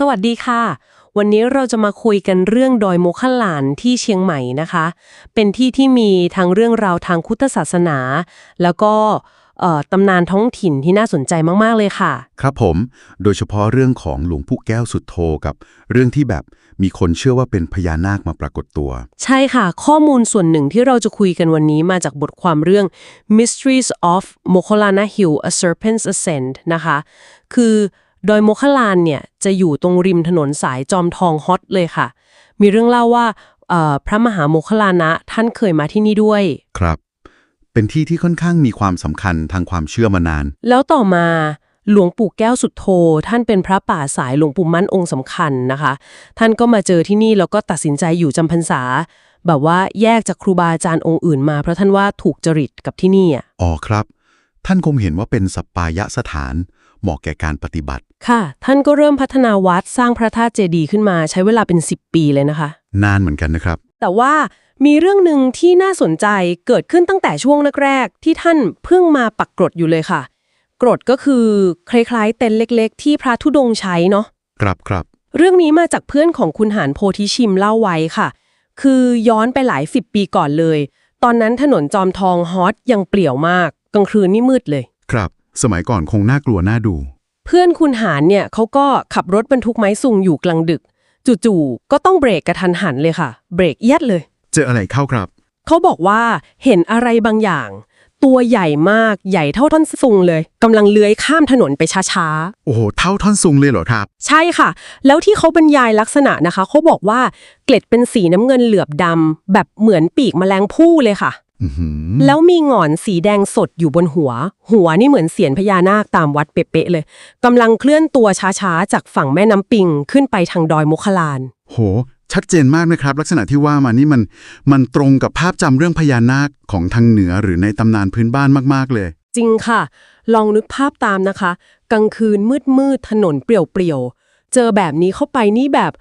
สวัสดีค่ะ วันนี้เราจะมาคุยกันเรื่องดอยโมคลานที่เชียงใหม่นะคะ เป็นที่ที่มีทั้งเรื่องราวทางพุทธศาสนา แล้วก็เอ่อตำนานท้องถิ่นที่น่าสนใจมาก ๆ เลยค่ะ ครับผม โดยเฉพาะเรื่องของหลวงปู่แก้วสุดโทกับ เรื่องที่แบบมีคนเชื่อว่าเป็นพญานาคมาปรากฏตัว ใช่ค่ะ ข้อมูลส่วนหนึ่งที่เราจะคุยกันวันนี้มาจากบทความเรื่อง Mysteries of Mokolana Hill A Serpent's Ascent นะคะ คือ ดอยโมคลานเนี่ยจะอยู่ตรงริมถนนสายจอมทองฮอตเลยค่ะ มีเรื่องเล่าว่าเอ่อพระมหาโมคลานะท่านเคยมาที่นี่ด้วย ครับ เป็นที่ที่ค่อนข้างมีความสำคัญทางความเชื่อมานาน แล้วต่อมาหลวงปู่แก้วสุดโท ท่านเป็นพระป่าสายหลวงปู่มั่นองค์สำคัญนะคะ ท่านก็มาเจอที่นี่แล้วก็ตัดสินใจอยู่จำพรรษา แบบว่าแยกจากครูบาอาจารย์องค์อื่นมา เพราะท่านว่าถูกจริตกับที่นี่อะอ๋อครับ ท่านคงเห็นว่าเป็นสปปายะสถาน เหมาะแก่การปฏิบัติ ค่ะ ท่านก็เริ่มพัฒนาวัดสร้างพระธาตุเจดีย์ขึ้นมาใช้เวลาเป็น 10 ปีเลยนะคะ นานเหมือนกันนะครับ แต่ว่ามีเรื่องหนึ่งที่น่าสนใจเกิดขึ้นตั้งแต่ช่วงแรกๆที่ท่านเพิ่งมาปักกรดอยู่เลยค่ะ กรดก็คือคล้ายๆเต็นท์เล็ก ๆ ที่พระธุดงค์ใช้เนาะครับครับเรื่องนี้มาจากเพื่อนของคุณหานโพธิชิมเล่าไว้ค่ะ คือย้อนไปหลายสิบปีก่อนเลย ตอนนั้นถนนจอมทองฮอตยังเปลี่ยวมาก กลางคืนนี่มืดเลย ครับ สมัยก่อนคงน่ากลัวน่าดู เพื่อนคุณหานเนี่ยเขาก็ขับรถบรรทุกไม้สูงอยู่กลางดึก จู่ๆก็ต้องเบรกกระทันหันเลยค่ะ เบรกเอียดเลย เจออะไรเข้าครับ เขาบอกว่าเห็นอะไรบางอย่าง ตัวใหญ่มากใหญ่เท่าท่อนซุงเลยกำลังเลื้อยข้ามถนนไปช้าโอ้โห เท่าท่อนซุงเลยเหรอครับ ๆ ใช่ค่ะ แล้วที่เขาบรรยายลักษณะนะคะ เขาบอกว่าเกล็ดเป็นสีน้ำเงินเหลือบดำแบบเหมือนปีกแมลงภู่เลยค่ะอือหือ แล้วมีหงอนสีแดงสดอยู่บนหัว หัวนี่เหมือนเสียนพญานาคตามวัดเป๊ะๆเลยกำลังเคลื่อนตัวช้าๆ จากฝั่งแม่น้ำปิงขึ้นไปทางดอยมุขลาน โห ชัดเจนมากนะครับ ลักษณะที่ว่ามานี่มันมันตรงกับภาพจำเรื่องพญานาคของทางเหนือหรือในตำนานพื้นบ้านมากๆเลย จริงค่ะ ลองนึกภาพตามนะคะ กลางคืนมืดมืดๆถนนเปลี่ยวๆเจอแบบนี้เข้าไปนี่แบบ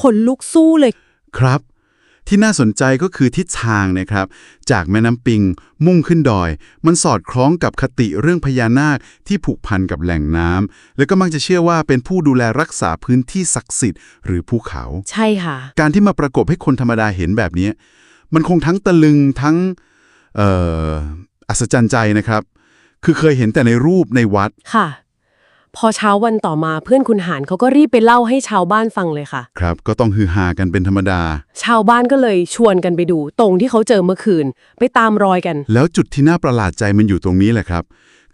ขนลุกสู้เลย ครับ ที่น่าสนใจก็คือทิศทางนะครับ จากแม่น้ำปิง มุ่งขึ้นดอย มันสอดคล้องกับคติเรื่องพญานาคที่ผูกพันกับแหล่งน้ำแล้วก็มักจะเชื่อว่าเป็นผู้ดูแลรักษาพื้นที่ศักดิ์สิทธิ์หรือภูเขา ใช่ค่ะ การที่มาประกบให้คนธรรมดาเห็นแบบนี้ มันคงทั้งตะลึงทั้งเอ่ออัศจรรย์ใจนะครับ คือเคยเห็นแต่ในรูปในวัดค่ะ พอเช้าวันต่อมาเพื่อนคุณหานเขาก็รีบไปเล่าให้ชาวบ้านฟังเลยค่ะ ครับ ก็ต้องฮือฮากันเป็นธรรมดา ชาวบ้านก็เลยชวนกันไปดูตรงที่เขาเจอเมื่อคืน ไปตามรอยกัน แล้วจุดที่น่าประหลาดใจมันอยู่ตรงนี้แหละครับ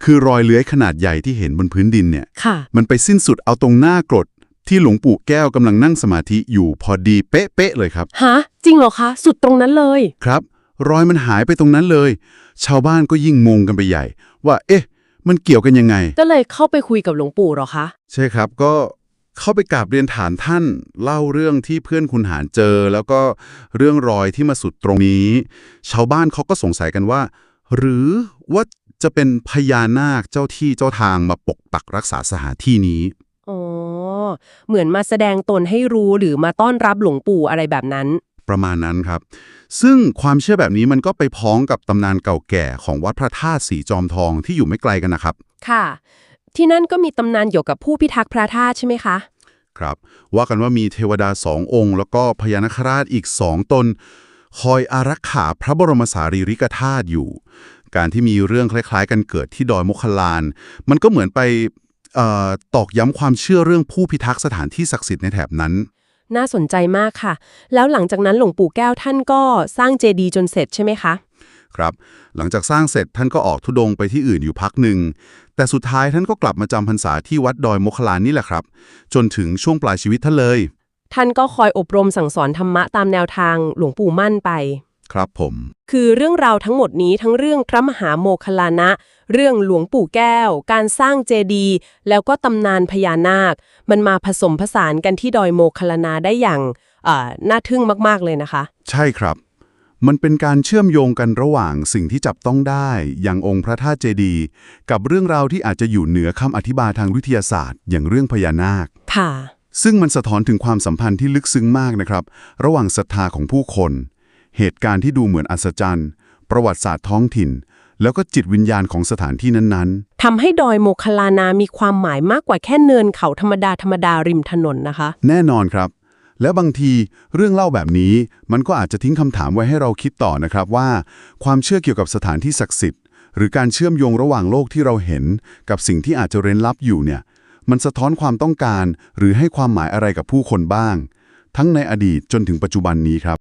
คือรอยเลื้อยขนาดใหญ่ที่เห็นบนพื้นดินเนี่ย ค่ะ มันไปสิ้นสุดเอาตรงหน้ากรด ที่หลวงปู่แก้วกำลังนั่งสมาธิอยู่พอดีเป๊ะๆเลยครับ ฮะ จริงเหรอคะ สุดตรงนั้นเลย ครับ รอยมันหายไปตรงนั้นเลย ชาวบ้านก็ยิ่งงงกันไปใหญ่ ว่า เอ๊ะ มันเกี่ยวกันยังไง ก็เลยเข้าไปคุยกับหลวงปู่เหรอคะ ใช่ครับก็เข้าไปกราบเรียนฐานท่านเล่าเรื่องที่เพื่อนคุณหารเจอ แล้วก็เรื่องรอยที่มาสุดตรงนี้ ชาวบ้านเขาก็สงสัยกันว่า หรือว่าจะเป็นพญานาคเจ้าที่เจ้าทางมาปกปักรักษาสถานที่นี้อ๋อเหมือนมาแสดงตนให้รู้หรือมาต้อนรับหลวงปู่อะไรแบบนั้น ประมาณนั้นครับ ซึ่งความเชื่อแบบนี้มันก็ไปพ้องกับตำนานเก่าแก่ของวัดพระธาตุสีจอมทองที่อยู่ไม่ไกลกันนะครับ ค่ะ ที่นั่นก็มีตำนานเกี่ยวกับผู้พิทักษ์พระธาตุใช่ไหมคะ ครับ ว่ากันว่ามีเทวดาสององค์ แล้วก็พญานาคราชอีกสองตน คอยอารักขาพระบรมสารีริกธาตุอยู่ การที่มีเรื่องคล้ายๆ กันเกิดที่ดอยมคลาน มันก็เหมือนไปเอ่อตอกย้ำความเชื่อเรื่องผู้พิทักษ์สถานที่ศักดิ์สิทธิ์ในแถบนั้น น่าสนใจมากค่ะ แล้วหลังจากนั้นหลวงปู่แก้วท่านก็สร้างเจดีย์จนเสร็จใช่ไหมคะ ครับ หลังจากสร้างเสร็จท่านก็ออกทุดงไปที่อื่นอยู่พักหนึ่ง แต่สุดท้ายท่านก็กลับมาจำพรรษาที่วัดดอยมคลานนี่แหละครับ จนถึงช่วงปลายชีวิตท่านเลย ท่านก็คอยอบรมสั่งสอนธรรมะตามแนวทางหลวงปู่มั่นไป ครับผม คือเรื่องราวทั้งหมดนี้ทั้งเรื่องพระมหาโมคลานะ เรื่องหลวงปู่แก้ว การสร้างเจดีย์แล้วก็ตำนานพญานาค มันมาผสมผสานกันที่ดอยโมคลานาได้อย่างเอ่อน่าทึ่งมาก ๆ เลยนะคะ ใช่ครับ มันเป็นการเชื่อมโยงกันระหว่างสิ่งที่จับต้องได้อย่างองค์พระธาตุเจดีย์กับเรื่องราวที่อาจจะอยู่เหนือคำอธิบายทางวิทยาศาสตร์ อย่างเรื่องพญานาคค่ะซึ่งมันสะท้อนถึงความสัมพันธ์ที่ลึกซึ้งมากนะครับ ระหว่างศรัทธาของผู้คน เหตุการณ์ที่ดูเหมือนอัศจรรย์ ประวัติศาสตร์ท้องถิ่น แล้วก็จิตวิญญาณของสถานที่นั้นทำให้ดอยโมคลานามีความหมายมากกว่าแค่เนินเขาธรรมดาธรรมดาริมถนนนะคะ ๆ แน่นอนครับ และบางทีเรื่องเล่าแบบนี้ มันก็อาจจะทิ้งคำถามไว้ให้เราคิดต่อนะครับว่า ความเชื่อเกี่ยวกับสถานที่ศักดิ์สิทธิ์ หรือการเชื่อมโยงระหว่างโลกที่เราเห็น กับสิ่งที่อาจจะเร้นลับอยู่เนี่ยมันสะท้อนความต้องการ หรือให้ความหมายอะไรกับผู้คนบ้าง ทั้งในอดีตจนถึงปัจจุบันนี้ครับ